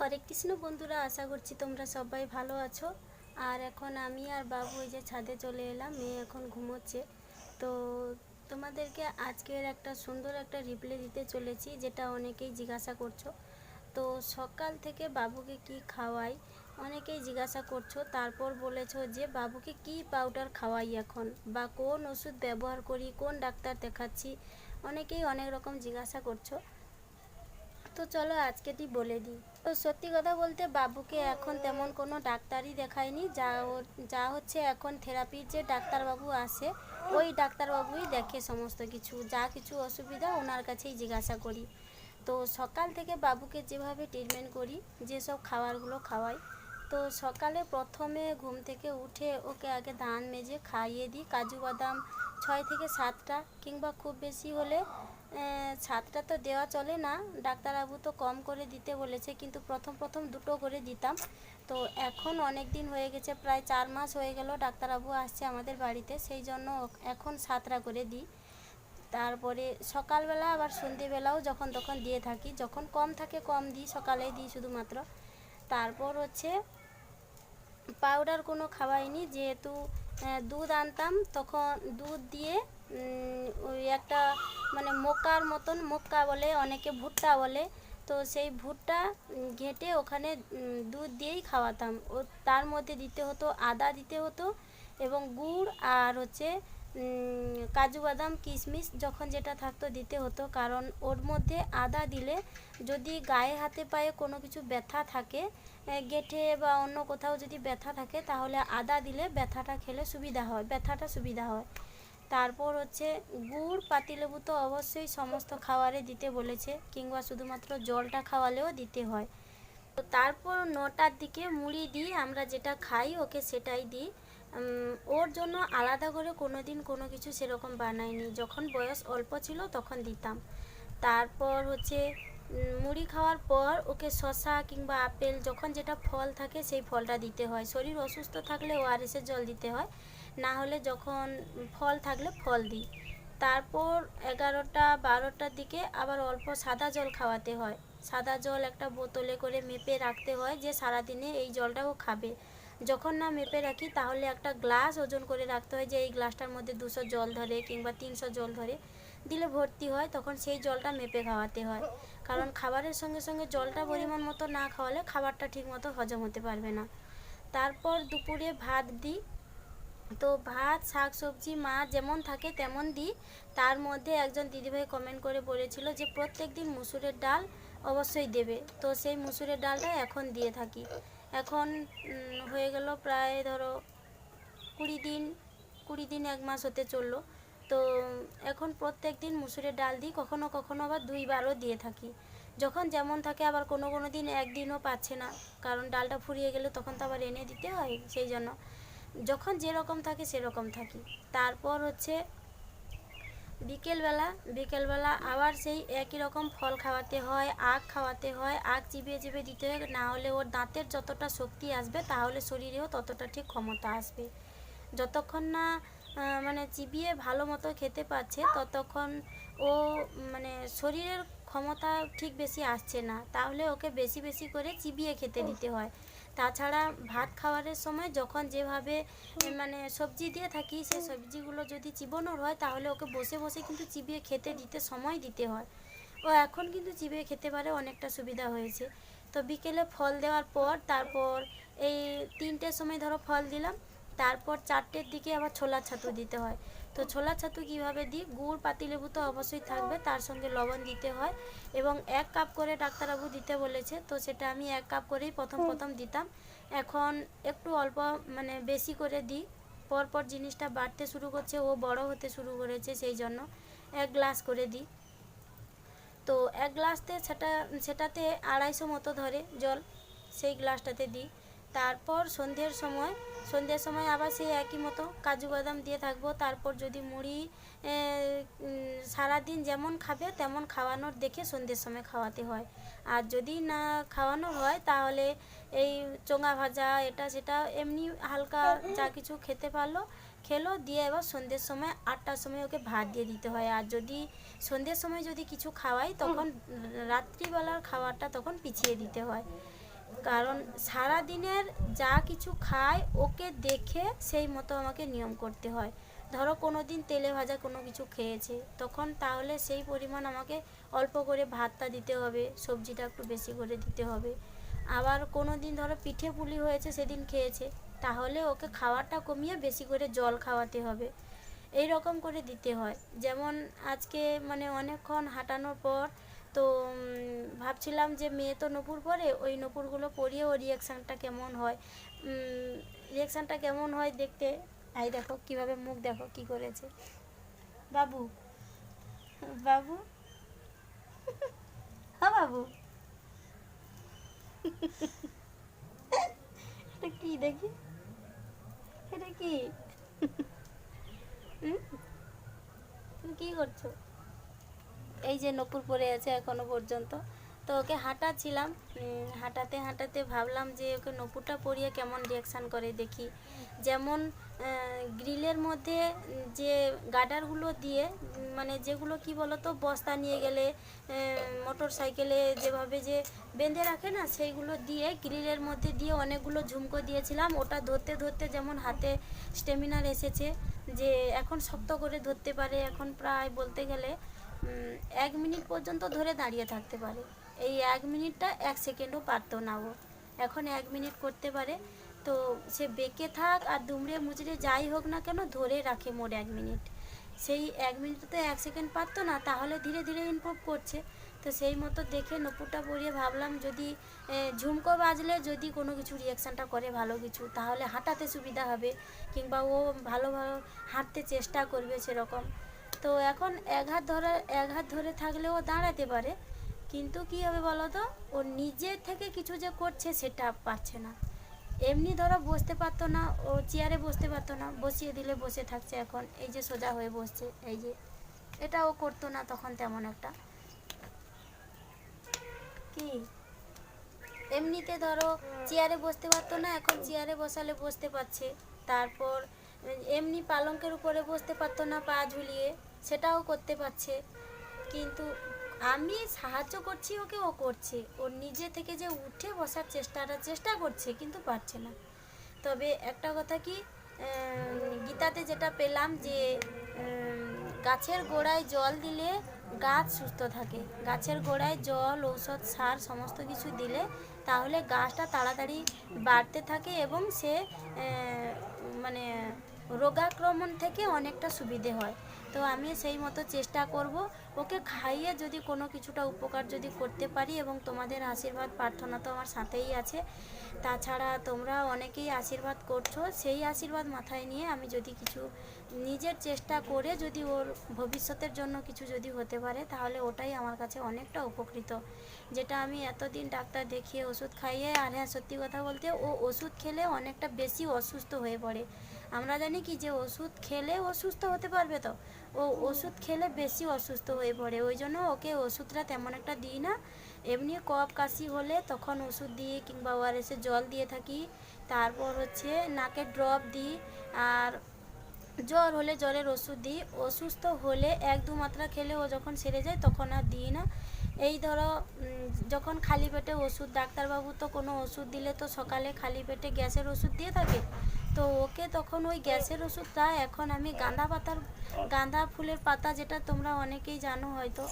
হরে কৃষ্ণ বন্ধুরা আশা করছি তোমরা সবাই ভালো আছো। আর এখন আমি আর বাবু ওই যে ছাদে চলে এলাম, মেয়ে এখন ঘুমোচ্ছে। তো তোমাদেরকে আজকের একটা সুন্দর একটা রিপ্লে দিতে চলেছি, যেটা অনেকেই জিজ্ঞাসা করছ। তো সকাল থেকে বাবুকে কি খাওয়াই, অনেকেই জিজ্ঞাসা করছ, তারপর বলেছ যে বাবুকে কি পাউডার খাওয়াই এখন, বা কোন ওষুধ ব্যবহার করি, কোন ডাক্তার দেখাচ্ছি, অনেকেই অনেক রকম জিজ্ঞাসা করছ। তো চলো আজকেটি বলে দিই। তো সত্যি কথা বলতে বাবুকে এখন তেমন কোনো ডাক্তারই দেখায়নি। যা যা হচ্ছে এখন থেরাপির যে ডাক্তারবাবু আসে ওই ডাক্তারবাবুই দেখে সমস্ত কিছু, যা কিছু অসুবিধা ওনার কাছেই জিজ্ঞাসা করি। তো সকাল থেকে বাবুকে যেভাবে ট্রিটমেন্ট করি যেসব খাবারগুলো খাওয়াই, তো সকালে প্রথমে ঘুম থেকে উঠে ওকে আগে ধান মেজে খাইয়ে দিই, কাজু বাদাম ছয় থেকে সাতটা কিংবা খুব বেশি হলে সাতটা তো দেওয়া চলে না। ডাক্তারবাবু তো কম করে দিতে বলেছে, কিন্তু প্রথম প্রথম দুটো করে দিতাম। তো এখন অনেক দিন হয়ে গেছে, প্রায় চার মাস হয়ে গেল ডাক্তারবাবু আসছে আমাদের বাড়িতে, সেই জন্য এখন সাতটা করে দিই। তারপরে সকালবেলা আবার সন্ধেবেলাও যখন তখন দিয়ে থাকি, যখন কম থাকে কম দিই, সকালেই দিই শুধুমাত্র। তারপর হচ্ছে পাউডার কোনো খাওয়াইনি, যেহেতু দুধ আনতাম, তখন দুধ দিয়ে ওই একটা মানে মোকার মতন মোক্কা বলে, অনেকে ভুট্টা বলে। তো সেই ভুট্টা ঘেঁটে ওখানে দুধ দিয়েই খাওয়াতাম। ও, তার মধ্যে দিতে হতো আদা, দিতে হতো এবং গুড় আর হচ্ছে কাজু বাদাম, কিশমিশ যখন যেটা থাকতো দিতে হতো। কারণ ওর মধ্যে আদা দিলে যদি গায়ে হাতে পায়ে কোনো কিছু ব্যথা থাকে গেঁঠে বা অন্য কোথাও যদি ব্যথা থাকে, তাহলে আদা দিলে ব্যথাটা খেলে সুবিধা হয়, ব্যথাটা সুবিধা হয়। তারপর হচ্ছে গুড়, পাতিলেবু তো অবশ্যই সমস্ত খাবারে দিতে বলেছে, কিংবা শুধুমাত্র জলটা খাওয়ালেও দিতে হয়। তো তারপর নটার দিকে মুড়ি দিই আমরা যেটা খাই, ওকে সেটাই দিই। ওর জন্য আলাদা করে কোনো দিন কোনো কিছু সেরকম বানাইনি। যখন বয়স অল্প ছিল তখন দিতাম। তারপর হচ্ছে মুড়ি খাওয়ার পর ওকে শশা কিংবা আপেল, যখন যেটা ফল থাকে সেই ফলটা দিতে হয়। শরীর অসুস্থ থাকলে ওআরএসের জল দিতে হয়। না হলে যখন ফল থাকলে ফল দিই। তারপর এগারোটা, বারোটার দিকে আবার অল্প সাদা জল খাওয়াতে হয়। সাদা জল একটা বোতলে করে মেপে রাখতে হয় যে সারাদিনে এই জলটাও খাবে। যখন না মেপে রাখি, তাহলে একটা গ্লাস ওজন করে রাখতে হয় যে এই গ্লাসটার মধ্যে দুশো জল ধরে কিংবা তিনশো জল ধরে দিলে ভর্তি হয়, তখন সেই জলটা মেপে খাওয়াতে হয়। কারণ খাবারের সঙ্গে সঙ্গে জলটা পরিমাণ মতো না খাওয়ালে খাবারটা ঠিক মতো হজম হতে পারবে না। তারপর দুপুরে ভাত দিই। তো ভাত, শাক, সবজি, মাছ যেমন থাকে তেমন দিই। তার মধ্যে একজন দিদিভাই কমেন্ট করে বলেছিল যে, প্রত্যেক দিন মুসুরের ডাল অবশ্যই দেবে। তো সেই মুসুরের ডালটা এখন দিয়ে থাকি। এখন হয়ে গেল প্রায় ধরো কুড়ি দিন কুড়ি দিন এক মাস হতে চলল। তো এখন প্রত্যেক দিন মুসুরের ডাল দিই, কখনো কখনো আবার দুইবারও দিয়ে থাকি। যখন যেমন থাকে আবার কোনো কোনো দিন একদিনও পাচ্ছে না। কারণ ডালটা ফুরিয়ে গেলে তখন তো আবার এনে দিতে হয়, সেই জন্য। যখন যেরকম থাকে সেরকম থাকি। তারপর হচ্ছে বিকেলবেলা বিকেলবেলা আবার সেই একই রকম ফল খাওয়াতে হয়, আখ খাওয়াতে হয়, আখ চিবিয়ে চিবিয়ে দিতে হয়, না হলে ওর দাঁতের যতটা শক্তি আসবে, তাহলে শরীরেও ততটা ঠিক ক্ষমতা আসবে। যতক্ষণ না মানে চিবিয়ে ভালো মতো খেতে পাচ্ছে ততক্ষণ ও মানে শরীরের ক্ষমতা ঠিক বেশি আসছে না। তাহলে ওকে বেশি বেশি করে চিবিয়ে খেতে দিতে হয়। তাছাড়া ভাত খাওয়ারের সময় যখন যেভাবে মানে সবজি দিয়ে থাকি সেই সবজিগুলো যদি চিবানোর হয়, তাহলে ওকে বসে বসে কিন্তু চিবিয়ে খেতে দিতে সময় দিতে হয়। ও এখন কিন্তু চিবিয়ে খেতে পারে, অনেকটা সুবিধা হয়েছে। তো বিকেলে ফল দেওয়ার পর, তারপর এই তিনটের সময় ধরো ফল দিলাম, তারপর চারটের দিকে আবার ছোলা ছাতু দিতে হয়। তো ছোলা ছাতু কীভাবে দিই? গুড় পাতিলেবু তো অবশ্যই থাকবে তার সঙ্গে লবণ দিতে হয়। এবং এক কাপ করে ডাক্তারবাবু দিতে বলেছে তো সেটা আমি এক কাপ করেই প্রথম প্রথম দিতাম। এখন একটু অল্প মানে বেশি করে দিই। পরপর জিনিসটা বাড়তে শুরু করছে ও বড় হতে শুরু করেছে সেই জন্য এক গ্লাস করে দিই। তো এক গ্লাসতে সেটা সেটাতে আড়াইশো মতো ধরে জল সেই গ্লাসটাতে দিই। তারপর সন্ধ্যের সময় সন্ধ্যের সময় আবার সেই একই মতো কাজু বাদাম দিয়ে থাকব। তারপর যদি মুড়ি সারাদিন যেমন খাবে, তেমন খাওয়ানোর দেখে সন্ধ্যের সময় খাওয়াতে হয়। আর যদি না খাওয়ানো হয়, তাহলে এই চোঙা ভাজা, এটা সেটা এমনি হালকা যা কিছু খেতে পারল, খেলো, দিয়ে এবার সন্ধ্যের সময় আটটার সময় ওকে ভাত দিয়ে দিতে হয়। আর যদি সন্ধ্যের সময় যদি কিছু খাওয়াই, তখন রাত্রিবেলার খাবারটা তখন পিছিয়ে দিতে হয়। কারণ সারা দিনের যা কিছু খায়, ওকে দেখে সেই মতো আমাকে নিয়ম করতে হয়। ধরো কোনো দিন তেলে ভাজা কোনো কিছু খেয়েছে, তখন তাহলে সেই পরিমাণ আমাকে অল্প করে ভাতটা দিতে হবে, সবজিটা একটু বেশি করে দিতে হবে। আবার কোনো দিন ধরো পিঠে পুলি হয়েছে, সেদিন খেয়েছে, তাহলে ওকে খাওয়াটা কমিয়ে বেশি করে জল খাওয়াতে হবে। এই রকম করে দিতে হয়। যেমন আজকে মানে অনেকক্ষণ হাঁটানোর পর তো ভাবছিলাম যে মেয়ে তো নপুর পরে, ওই নপুরগুলো পরিয়ে ওর রিয়াকশানটা কেমন হয়? রিয়াকশানটা কেমন হয় দেখতে? এই দেখো, কীভাবে মুখ দেখো, কি করেছে? বাবু বাবু? হ্যাঁ বাবু। এটা কি দেখি? এটা কি? কি করছ? এই যে নপুর পরে আছে এখনও পর্যন্ত। তো ওকে হাঁটাচ্ছিলাম হাঁটাতে হাঁটাতে ভাবলাম যে ওকে নপুরটা পরিয়ে কেমন রিয়াকশান করে দেখি। যেমন গ্রিলের মধ্যে যে গার্ডারগুলো দিয়ে মানে যেগুলো কি বলতো, বস্তা নিয়ে গেলে মোটর সাইকেলে যেভাবে যে বেঁধে রাখে না, সেইগুলো দিয়ে গ্রিলের মধ্যে দিয়ে অনেকগুলো ঝুমকো দিয়েছিলাম। ওটা ধরতে ধরতে যেমন হাতে স্টেমিনার এসেছে যে এখন শক্ত করে ধরতে পারে। এখন প্রায় বলতে গেলে এক মিনিট পর্যন্ত ধরে দাঁড়িয়ে থাকতে পারে। এই এক মিনিটটা এক সেকেন্ডও পারতো না ও। এখন এক মিনিট করতে পারে। তো সে বেঁকে থাক আর দুমড়ে মুচড়ে যাই হোক না কেন ধরে রাখে মোট এক মিনিট। সেই এক মিনিট তো এক সেকেন্ড পারতো না, তাহলে ধীরে ধীরে ইমপ্রুভ করছে। তো সেই মতো দেখে নপুরটা পরিয়ে ভাবলাম, যদি ঝুমকো বাজলে যদি কোনো কিছু রিয়াকশানটা করে ভালো কিছু, তাহলে হাঁটাতে সুবিধা হবে। কিংবা ও ভালো ভালো হাঁটতে চেষ্টা করবে সেরকম। তো এখন এক হাত ধরে, এক হাত ধরে থাকলে ও দাঁড়াতে পারে। কিন্তু কি হবে বলো তো? ও নিজে থেকে কিছু যে করছে সেটা পারছে না। এমনি ধরো বসতে পারতো না, ও চেয়ারে বসতে পারতো না, বসিয়ে দিলে বসে থাকছে এখন। এই যে সোজা হয়ে বসছে, এই যে। এটা ও করতো না তখন তেমন একটা। কি? এমনিতে ধরো চেয়ারে বসতে পারতো না, এখন চেয়ারে বসালে বসতে পারছে। তারপর এমনি পালঙ্কের উপরে বসতে পারতো না পা ঝুলিয়ে। সেটাও করতে পারছে। কিন্তু আমি সাহায্য করছি ওকে ও করছে। ও নিজে থেকে যে উঠে বসার চেষ্টাটা, চেষ্টা করছে, কিন্তু পারছে না। তবে একটা কথা কি গীতাতে যেটা পেলাম যে গাছের গোড়ায় জল দিলে গাছ সুস্থ থাকে। গাছের গোড়ায় জল, ঔষধ, সার সমস্ত কিছু দিলে তাহলে গাছটা তাড়াতাড়ি বাড়তে থাকে এবং সে মানে রোগাক্রমণ থেকে অনেকটা সুবিধে হয়। তো আমি সেই মতো চেষ্টা করব। ওকে খাইয়ে যদি কোনো কিছুটা উপকার যদি করতে পারি এবং তোমাদের আশীর্বাদ, প্রার্থনা তো আমার সাথেই আছে। তাছাড়া তোমরা অনেকেই আশীর্বাদ করছ, সেই আশীর্বাদ মাথায় নিয়ে আমি যদি কিছু নিজের চেষ্টা করে যদি ওর ভবিষ্যতের জন্য কিছু যদি হতে পারে, তাহলে ওটাই আমার কাছে অনেকটা উপকৃত। যেটা আমি এতদিন ডাক্তার দেখিয়ে ওষুধ খাইয়ে, আর হ্যাঁ সত্যি কথা বলতে ও ওষুধ খেলে অনেকটা বেশি অসুস্থ হয়ে পড়ে। আমরা জানি কি যে ওষুধ খেলে অসুস্থ হতে পারবে তো? ও ওষুধ খেলে বেশি অসুস্থ হয়ে পড়ে। ওই জন্য ওকে ওষুধটা তেমন একটা দিই না। এমনি কফ, কাশি হলে তখন ওষুধ দিই কিংবা ওআরএসে জল দিয়ে থাকি। তারপর হচ্ছে নাকে ড্রপ দিই আর জ্বর হলে জ্বরের ওষুধ দিই। অসুস্থ হলে এক, দু মাত্রা খেলে ও যখন সেরে যায় তখন আর দিই না। এই ধরো যখন খালি পেটে ওষুধ, ডাক্তারবাবু তো কোনো ওষুধ দিলে তো সকালে খালি পেটে গ্যাসের ওষুধ দিয়ে থাকে। তো ওকে তখন ওই গ্যাসের ওষুধটা এখন আমি গাঁদা পাতার, গাঁদা ফুলের পাতা যেটা তোমরা অনেকেই জানো হয়তো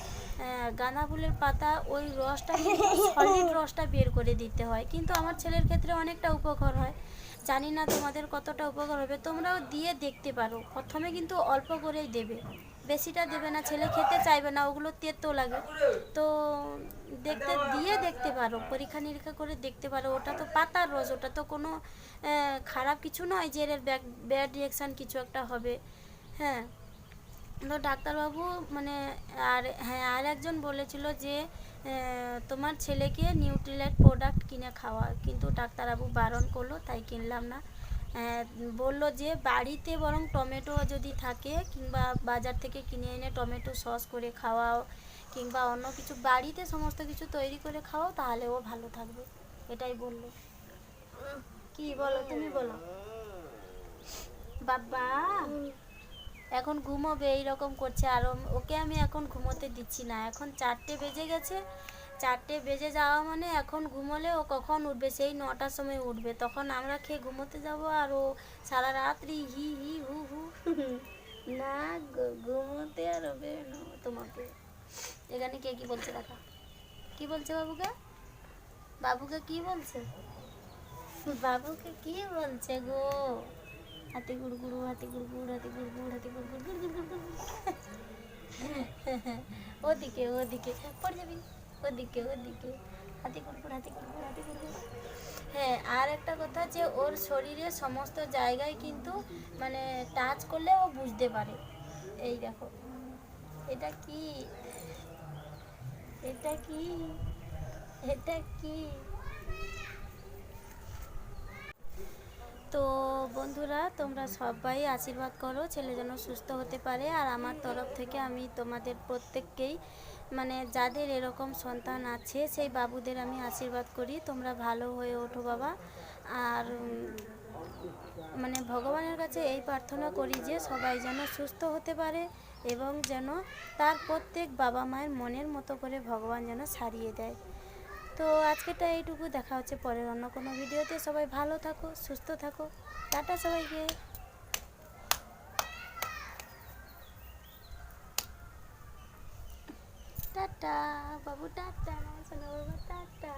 গাঁদা ফুলের পাতা ওই রসটা সলিড রসটা বের করে দিতে হয়। কিন্তু আমার ছেলের ক্ষেত্রে অনেকটা উপকার হয়। জানি না তোমাদের কতটা উপকার হবে, তোমরাও দিয়ে দেখতে পারো। প্রথমে কিন্তু অল্প করেই দেবে। বেশিটা দেবে না, ছেলে খেতে চাইবে না, ওগুলো তেতো লাগে। তো দেখতে, দিয়ে দেখতে পারো, পরীক্ষা নিরীক্ষা করে দেখতে পারো, ওটা তো পাতার রস, ওটা তো কোনো খারাপ কিছু নয় যে এর ব্যাড রিয়াকশান কিছু একটা হবে হ্যাঁ। তো ডাক্তারবাবু মানে আর হ্যাঁ আর একজন বলেছিল যে তোমার ছেলেকে নিউট্রিলাইট প্রোডাক্ট কিনে খাওয়া, কিন্তু ডাক্তারবাবু বারণ করল, তাই কিনলাম না। বলল যে বাড়িতে বরং টমেটো যদি থাকে কিংবা বাজার থেকে কিনে এনে টমেটো সস করে খাওয়াও কিংবা অন্য কিছু, বাড়িতে সমস্ত কিছু তৈরি করে খাওয়াও তাহলে ও ভালো থাকবে। এটাই বলল। কি বলো তুমি বলো? বাবা, এখন ঘুমোবে, এইরকম করছে। আর ওকে আমি এখন ঘুমোতে দিচ্ছি না। এখন চারটে বেজে গেছে। চারটে বেজে যাওয়া মানে এখন ঘুমোলে ও কখন উঠবে? সেই নটার সময় উঠবে। তখন আমরা খেয়ে ঘুমোতে যাব আর ও সারা রাত্রি হি হি, হু হু। না ঘুমোতে আর হবে তোমাকে। এখানে কে কি বলছে দেখা? কি বলছে বাবুকে? বাবুকে কি বলছে? বাবুকে কি বলছে গো? হাতি গুড় গুড়গুড়ু, হাতি গুড়গুড় হাতি গুড়গুড় হাতি গুড়গুড় গুড় গুড় গুড় গুড় ওদিকে ওদিকে। পড়ে যাবি। ওদিকে ওদিকে। হাতি কুড়কুড় হাতি কুড়কুড় হাতি কুড়কুড় হ্যাঁ আর একটা কথা যে ওর শরীরের সমস্ত জায়গায় কিন্তু মানে টাচ করলে ও বুঝতে পারে। এই দেখো। এটা কি? এটা কি? এটা কি? তো বন্ধুরা, তোমরা সবাই আশীর্বাদ করো, ছেলে যেন সুস্থ হতে পারে। আর আমার তরফ থেকে আমি তোমাদের প্রত্যেককেই মানে যাদের এরকম সন্তান আছে, সেই বাবুদের আমি আশীর্বাদ করি। তোমরা ভালো হয়ে ওঠো বাবা। আর মানে ভগবানের কাছে এই প্রার্থনা করি যে, সবাই যেন সুস্থ হতে পারে এবং যেন তার প্রত্যেক বাবা মায়ের মনের মতো করে ভগবান যেন সারিয়ে দেয়। তো আজকেটা এইটুকু। দেখা হচ্ছে পরের অন্য কোনো ভিডিওতে। সবাই ভালো থাকো, সুস্থ থাকো। টাটা সবাইকে। টাটা বাবু টাটা সোনা বাবা টাটা